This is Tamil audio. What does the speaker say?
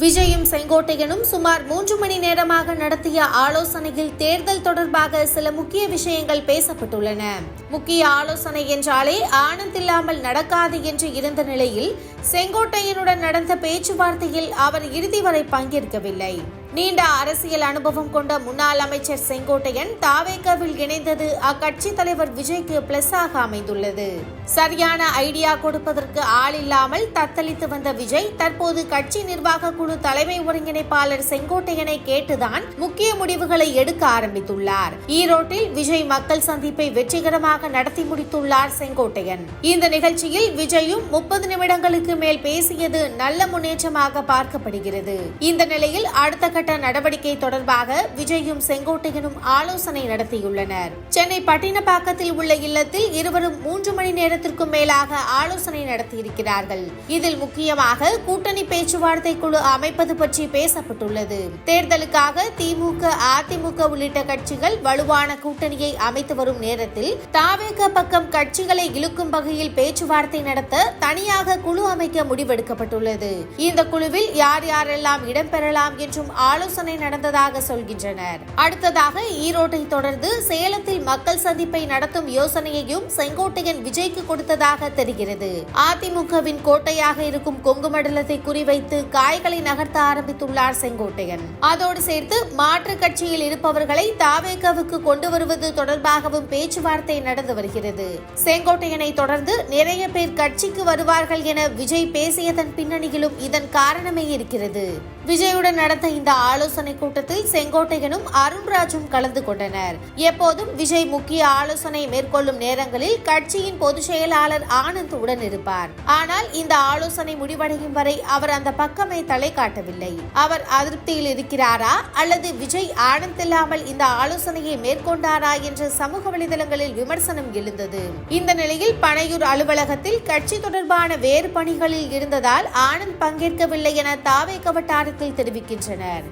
விஜயும் செங்கோட்டையனும் சுமார் மூன்று மணி நேரமாக நடத்திய ஆலோசனையில் தேர்தல் தொடர்பாக சில முக்கிய விஷயங்கள் பேசப்பட்டுள்ளன. முக்கிய ஆலோசனை என்றாலே ஆனந்த் இல்லாமல் நடக்காது என்று இருந்த நிலையில் செங்கோட்டையனுடன் நடந்த பேச்சுவார்த்தையில் அவர் இறுதி வரை பங்கேற்கவில்லை. நீண்ட அரசியல் அனுபவம் கொண்ட முன்னாள் அமைச்சர் செங்கோட்டையன் தாவேக்கவில் இணைந்தது அக்கட்சி தலைவர் விஜய்க்கு பிளஸ் ஆக அமைந்துள்ளது. சரியான ஐடியா கொடுப்பதற்கு ஆள் இல்லாமல் தத்தளித்து வந்த விஜய் தற்போது கட்சி நிர்வாக குழு தலைமை ஒருங்கிணைப்பாளர் செங்கோட்டையனை கேட்டுதான் முக்கிய முடிவுகளை எடுக்க ஆரம்பித்துள்ளார். ஈரோட்டில் விஜய் மக்கள் சந்திப்பை வெற்றிகரமாக நடத்தி முடித்துள்ளார் செங்கோட்டையன். இந்த நிகழ்ச்சியில் விஜயும் முப்பது நிமிடங்களுக்கு மேல் பேசியது நல்ல முன்னேற்றமாக பார்க்கப்படுகிறது. இந்த நிலையில் அடுத்த கட்ட நடவடிக்கை தொடர்பாக விஜயும் செங்கோட்டையனும் ஆலோசனை நடத்தியுள்ளனர். சென்னை பட்டினப்பாக்கத்தில் உள்ள இல்லத்தில் இருவரும் மூன்று மணி நேரத்திற்கும் மேலாக ஆலோசனை நடத்தியிருக்கிறார்கள். இதில் முக்கியமாக கூட்டணி பேச்சுவார்த்தை குழு அமைப்பது பற்றி பேசப்பட்டுள்ளது. தேர்தலுக்காக திமுக அதிமுக உள்ளிட்ட கட்சிகள் வலுவான கூட்டணியை அமைத்து வரும் நேரத்தில் தாவேக பக்கம் கட்சிகளை இழுக்கும் வகையில் பேச்சுவார்த்தை நடத்த தனியாக குழு அமைக்க முடிவெடுக்கப்பட்டுள்ளது. இந்த குழுவில் யார் யாரெல்லாம் இடம்பெறலாம் என்றும் ஆலோசனை நடந்ததாக சொல்கின்றனர். அடுத்ததாக ஈரோட்டை தொடர்ந்து சேலத்தில் மக்கள் சந்திப்பை நடத்தும் யோசனையையும் செங்கோட்டையன் விஜய்க்கு கொடுத்ததாக தெரிகிறது. அதிமுகவின் கோட்டையாக இருக்கும் கொங்கு மண்டலத்தை குறிவைத்து காய்களை நகர்த்த ஆரம்பித்துள்ளார் செங்கோட்டையன். அதோடு சேர்த்து மாற்று கட்சியில் இருப்பவர்களை தாவேகவுக்கு கொண்டு வருவது தொடர்பாகவும் பேச்சுவார்த்தை நடந்து வருகிறது. செங்கோட்டையனை தொடர்ந்து நிறைய பேர் கட்சிக்கு வருவார்கள் என விஜய் பேசியதன் பின்னணியிலும் இதன் காரணமே இருக்கிறது. விஜயுடன் நடந்த இந்த ஆலோசனை கூட்டத்தில் செங்கோட்டையனும் அருண்ராஜும் கலந்து கொண்டனர். எப்போதும் விஜய் முக்கிய ஆலோசனை மேற்கொள்ளும் நேரங்களில் கட்சியின் பொதுச் செயலாளர் ஆனந்த் உடன் இருப்பார். ஆனால் இந்த ஆலோசனை முடிவடையும் வரை அவர் அந்த பக்கமே தலை காட்டவில்லை. அவர் அதிருப்தியில் இருக்கிறாரா? அல்லது விஜய் ஆனந்த் இல்லாமல் இந்த ஆலோசனையை மேற்கொண்டாரா என்ற சமூக வலைதளங்களில் விமர்சனம் எழுந்தது. இந்த நிலையில் பனையூர் அலுவலகத்தில் கட்சி தொடர்பான வேறு பணிகளில் இருந்ததால் ஆனந்த் பங்கேற்கவில்லை என தாவேக வட்டாரத்தில் தெரிவிக்கின்றனர்.